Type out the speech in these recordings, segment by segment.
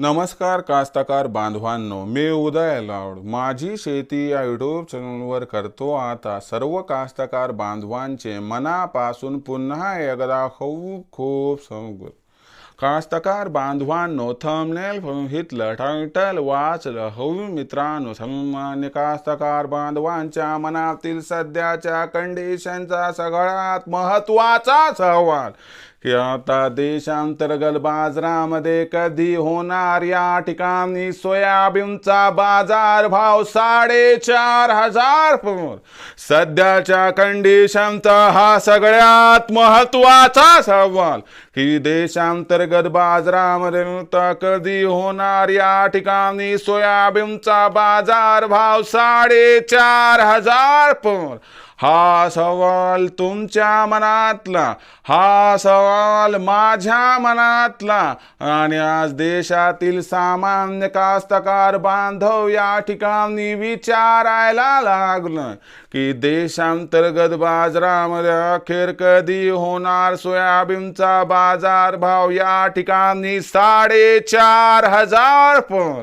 नमस्कार कास्तकार बांधवांनो मी उदय लाड माझी शेती या युट्यूब चॅनलवर करतो आता. सर्व कास्तकार बांधवांचे मनापासून पुन्हा एकदा खूप खूप स्वागत कास्तकार बांधवांनो थंबनेल हितलं टायटल वाचलं. हवी मित्रांनो सन्मान्य कास्तकार बांधवांच्या मनातील सध्याच्या कंडिशनचा सगळ्यात महत्त्वाचा सवाल. की आता देशांतर्गत बाजारामध्ये कधी होणार या ठिकाणी सोयाबीनचा बाजार भाव साडेचार हजार सध्याच्या कंडिशनचा हा सगळ्यात महत्त्वाचा सवाल. की देशांतर्गत बाजारामध्ये कधी होणार या ठिकाणी सोयाबीनचा बाजार भाव साडेचार हजार पर हा सवाल तुमच्या मनातला हा सवाल माझ्या मनातला. आणि आज देशातील सामान्य कास्तकार बांधव या ठिकाणी विचारायला लागलं की देशांतर्गत बाजारामध्ये अखेर कधी होणार सोयाबीनचा बाजार भाव या ठिकाणी साडेचार हजार पण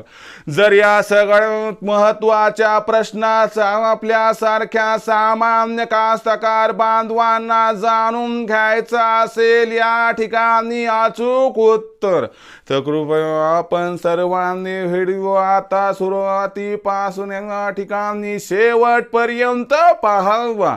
जर या सगळ्यात महत्त्वाच्या प्रश्नाचा आपल्यासारख्या सामान कास्तकार बांधवांना जाणून घ्यायचा असेल या ठिकाणी अचूक उत्तर. तर कृपया आपण सर्वांनी व्हिडिओ आता सुरुवातीपासून या ठिकाणी शेवटपर्यंत पाहावा.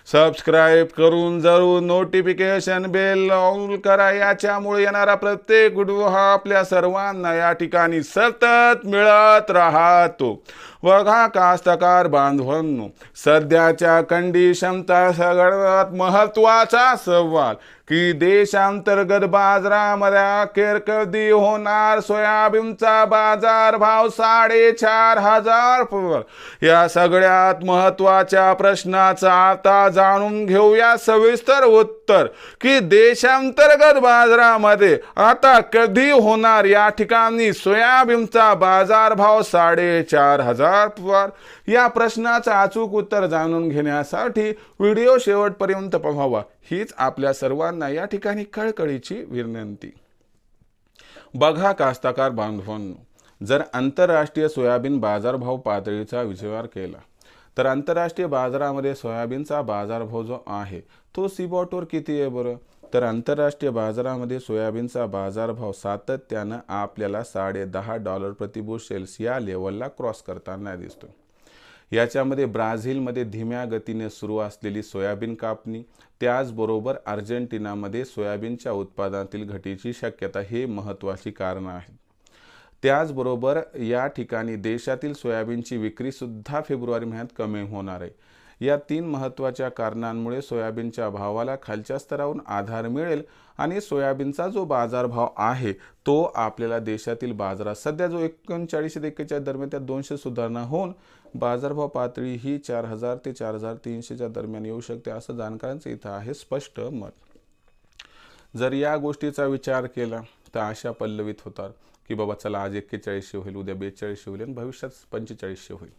सबस्क्राईब करून जरूर नोटिफिकेशन बेल ऑन करा. याच्यामुळे येणारा प्रत्येक व्हिडिओ हा आपल्या सर्वांना या ठिकाणी सतत मिळत राहतो. बघा कास्तकार बांधवांनो सध्याच्या कंडिशनचा सगळ्यात महत्त्वाचा सवाल की देशांतर्गत बाजारामध्ये अखेर कधी होणार सोयाबीनचा बाजार भाव साडेचार हजार या सगळ्यात महत्त्वाच्या प्रश्नाचा आता जाणून घेऊया सविस्तर उत्तर. की देशांतर्गत बाजारामध्ये आता कधी होणार या ठिकाणी सोयाबीनचा बाजार भाव साडेचार हजार पवार या प्रश्नाचं अचूक उत्तर जाणून घेण्यासाठी व्हिडिओ शेवटपर्यंत पाहावा. हीच आपल्या सर्वांना या ठिकाणी कळकळीची विनंती. बघा कास्ताकार बांधवांनो जर आंतरराष्ट्रीय सोयाबीन बाजारभाव पातळीचा विचार केला तर आंतरराष्ट्रीय बाजारामध्ये सोयाबीनचा बाजारभाव जो आहे तो सीबॉटवर किती आहे बरं? तर आंतरराष्ट्रीय बाजारामध्ये सोयाबीनचा बाजारभाव सातत्यानं आपल्याला साडे दहा डॉलर प्रति सेल्स या लेवलला क्रॉस करताना दिसतो. याच्यामध्ये ब्राझीलमध्ये धीम्या गतीने सुरू असलेली सोयाबीन कापणी त्याचबरोबर अर्जेंटिनामध्ये सोयाबीनच्या उत्पादनातील घटीची शक्यता हे महत्त्वाची कारणं आहेत. त्याचबरोबर या ठिकाणी देशातील सोयाबीनची विक्रीसुद्धा फेब्रुवारी महिन्यात कमी होणार आहे. या तीन महत्त्वाच्या कारणांमुळे सोयाबीनच्या भावाला खालच्या स्तरावरून आधार मिळेल आणि सोयाबीनचा जो बाजारभाव आहे तो आपल्याला देशातील बाजारात सध्या जो एकोणचाळीस ते एक्केचाळीस दरम्यान त्या दोनशे सुधारणा होऊन बाजारभाव पातळी ही चार हजार ते चार हजार तीनशेच्या दरम्यान येऊ शकते असं जाणकारांचं इथं आहे स्पष्ट मत. जर या गोष्टीचा विचार केला तर अशा पल्लवित होतात की बाबा चला आज एक्केचाळीसशे होईल उद्या बेचाळीसशे होईल आणि भविष्यात पंचेचाळीसशे होईल.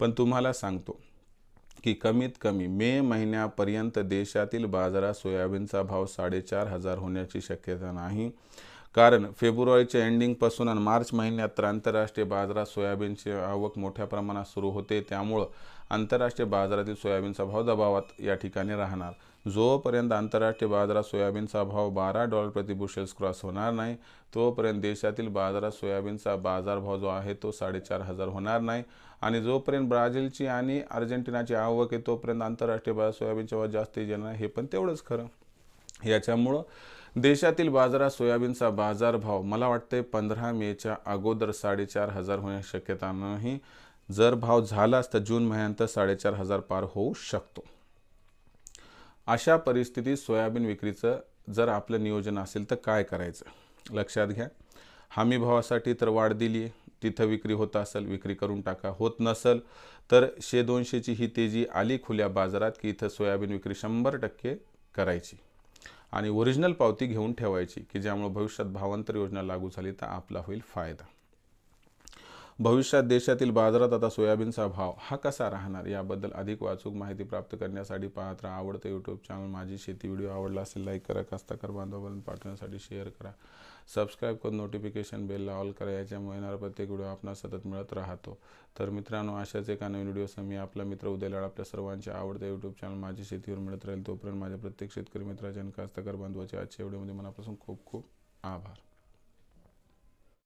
पण तुम्हाला सांगतो की कमीत कमी मे महिन्यापर्यंत देशातील बाजारात सोयाबीनचा भाव साडेचार हजार होण्याची शक्यता नाही. कारण फेब्रुवारीच्या एंडिंगपासून आणि मार्च महिन्यात तर आंतरराष्ट्रीय बाजारात सोयाबीनची आवक मोठ्या प्रमाणात सुरू होते. त्यामुळं आंतरराष्ट्रीय बाजारातील सोयाबीनचा भाव दबावात या ठिकाणी राहणार. जोपर्यंत आंतरराष्ट्रीय बाजारात सोयाबीनचा भाव बारा डॉलर प्रतिबुशेल्स क्रॉस होणार नाही तोपर्यंत देशातील बाजारात सोयाबीनचा बाजारभाव जो आहे तो साडेचार हजार होणार नाही. आणि जोपर्यंत ब्राझीलची आणि अर्जेंटिनाची आवक आहे तोपर्यंत आंतरराष्ट्रीय बाजार सोयाबीनच्या भाव जास्त येणार हे पण तेवढंच खरं. याच्यामुळं देशातील बाजारात सोयाबीनचा बाजारभाव मला वाटते पंधरा मेच्या अगोदर साडेचार हजार होण्याची शक्यता नाही. जर भाव झालाच तर जून महिन्यानंतर साडेचार हजार पार होऊ शकतो. अशा परिस्थितीत सोयाबीन विक्रीचं जर आपलं नियोजन असेल तर काय करायचं? लक्षात घ्या. हमी भावासाठी तर वाढ दिली आहे तिथं विक्री होत असेल विक्री करून टाका. होत नसेल तर शे दोनशेची ही तेजी आली खुल्या बाजारात की इथं सोयाबीन विक्री शंभर टक्के करायची. आणि ओरिजिनल पावती घेऊन ठेवायची की ज्यामुळे भविष्यात भावांतर योजना लागू झाली तर आपला होईल फायदा. भविष्यात देशातील बाजारात आता सोयाबीनचा भाव हा कसा राहणार याबद्दल अधिक वाचूक माहिती प्राप्त करण्यासाठी पाहत राहा. आवडतं यूट्यूब चॅनल माझी शेती व्हिडिओ आवडला असेल लाईक करा. कास्ताकार बांधवापर्यंत पाठवण्यासाठी शेअर करा. सबस्क्राईब करून नोटिफिकेशन बेलला ऑल करा. याच्यामुळे येणारा प्रत्येक व्हिडिओ आपणास सतत मिळत राहतो. तर मित्रांनो अशाच एका नवीन व्हिडिओसह मी आपला मित्र उद्याला आपल्या सर्वांचे आवडते यूट्यूब चॅनल माझी शेतीवर मिळत राहील तोपर्यंत माझ्या प्रत्येक शेतकरी मित्राच्या आणि कास्तकार बांधवाच्या आजच्या व्हिडिओमध्ये मनापासून खूप खूप आभार.